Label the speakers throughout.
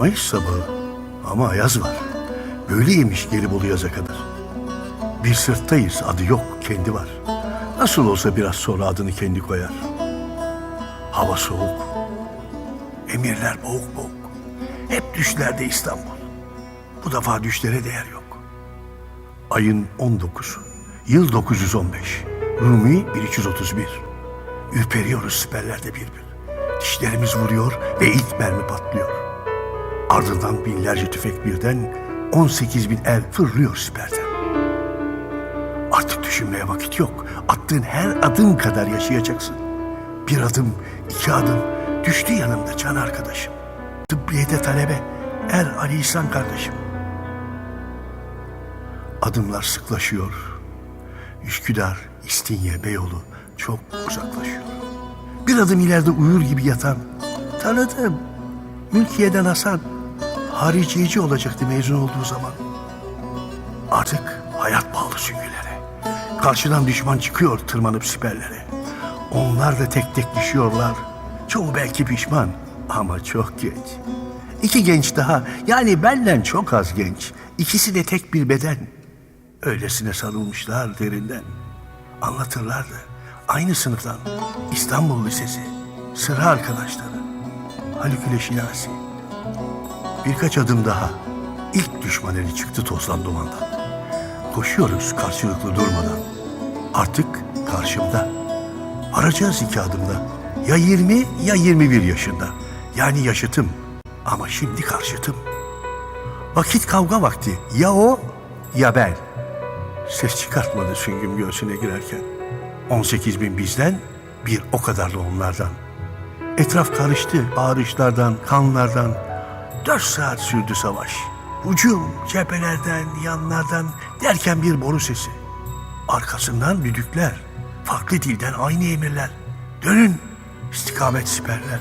Speaker 1: Mayıs sabahı ama ayaz var. Böyleymiş Gelibolu yaza kadar. Bir sırttayız adı yok kendi var. Nasıl olsa biraz sonra adını kendi koyar. Hava soğuk. Emirler boğuk boğuk. Hep düşlerde İstanbul. Bu defa düşlere değer yok. Ayın 19'u. Yıl 915. Rumi 1331. Ürperiyoruz siperlerde bir bir. Dişlerimiz vuruyor ve ilk mermi patlıyor. Ardından binlerce tüfek birden 18 bin el fırlıyor siperden. Artık düşünmeye vakit yok. Attığın her adım kadar yaşayacaksın. Bir adım, iki adım düştü yanımda can arkadaşım. Tıbbiyede talebe Er Ali İhsan kardeşim. Adımlar sıklaşıyor. Üsküdar, İstinye, Beyoğlu çok uzaklaşıyor. Bir adım ileride uyur gibi yatan, tanıdım. Mülkiye'den Hasan, hariciyeci olacaktı mezun olduğu zaman. Artık hayat bağlı süngülere. Karşıdan düşman çıkıyor tırmanıp siperlere. Onlar da tek tek düşüyorlar. Çoğu belki pişman ama çok genç. İki genç daha yani benden çok az genç. İkisi de tek bir beden. Öylesine sarılmışlar derinden. Anlatırlardı. Aynı sınıftan İstanbul Lisesi. Sıra arkadaşları. Haluk ile Şinasi. Birkaç adım daha. İlk düşman eli çıktı tozdan dumandan. Koşuyoruz karşılıklı durmadan. Artık karşımda. Varacağız iki adımda. Ya 20 ya 21 yaşında. Yani yaşıtım. Ama şimdi karşıtım. Vakit kavga vakti. Ya o ya ben. Ses çıkartmadı süngüm göğsüne girerken. 18 bin bizden, bir o kadar da onlardan. Etraf karıştı bağırışlardan, kanlardan. Dört saat sürdü savaş. Ucum cephelerden, yanlardan derken bir boru sesi. Arkasından düdükler. Farklı dilden aynı emirler. Dönün, istikamet siperler.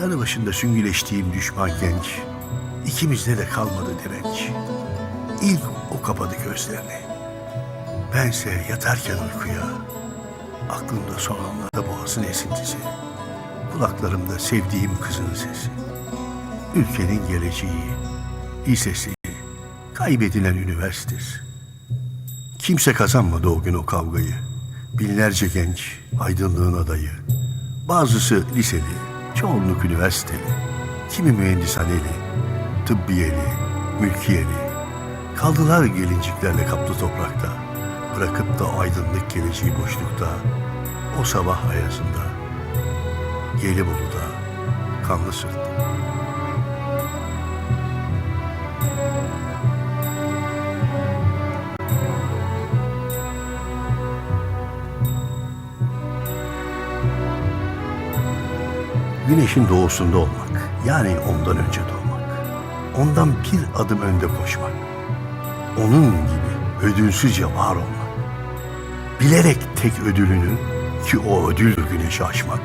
Speaker 1: Yanı başında süngüleştiğim düşman genç. İkimizde de kalmadı direnç. İlk o kapadı gözlerini. Bense yatarken uykuya, aklımda son anlarda boğazın esintisi, kulaklarımda sevdiğim kızın sesi, ülkenin geleceği, lisesi, kaybedilen üniversitesi. Kimse kazanmadı o gün o kavgayı. Binlerce genç, aydınlığın adayı. Bazısı liseli, çoğunluk üniversiteli. Kimi mühendishaneli, tıbbiyeli, mülkiyeli. Kaldılar gelinciklerle kaplı toprakta. Bırakıp da aydınlık geleceği boşlukta. O sabah ayazında. Gelibolu'da, kanlı sırtta. Güneşin doğusunda olmak, yani ondan önce doğmak. Ondan bir adım önde koşmak. Onun gibi ödülsüzce var olmak. Bilerek tek ödülünü ki o ödüldür güneşi aşmak.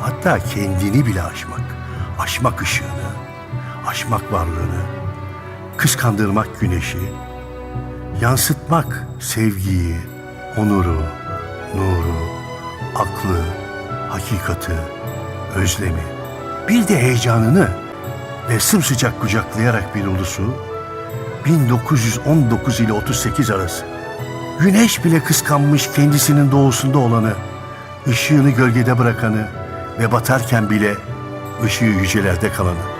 Speaker 1: Hatta kendini bile aşmak. Aşmak ışığını, aşmak varlığını, kıskandırmak güneşi, yansıtmak sevgiyi, onuru, nuru, aklı, hakikati, özlemi, bir de heyecanını ve sımsıcak kucaklayarak bir ulusu 1919 ile 38 arası. Güneş bile kıskanmış kendisinin doğusunda olanı, ışığını gölgede bırakanı ve batarken bile ışığı yücelerde kalanı.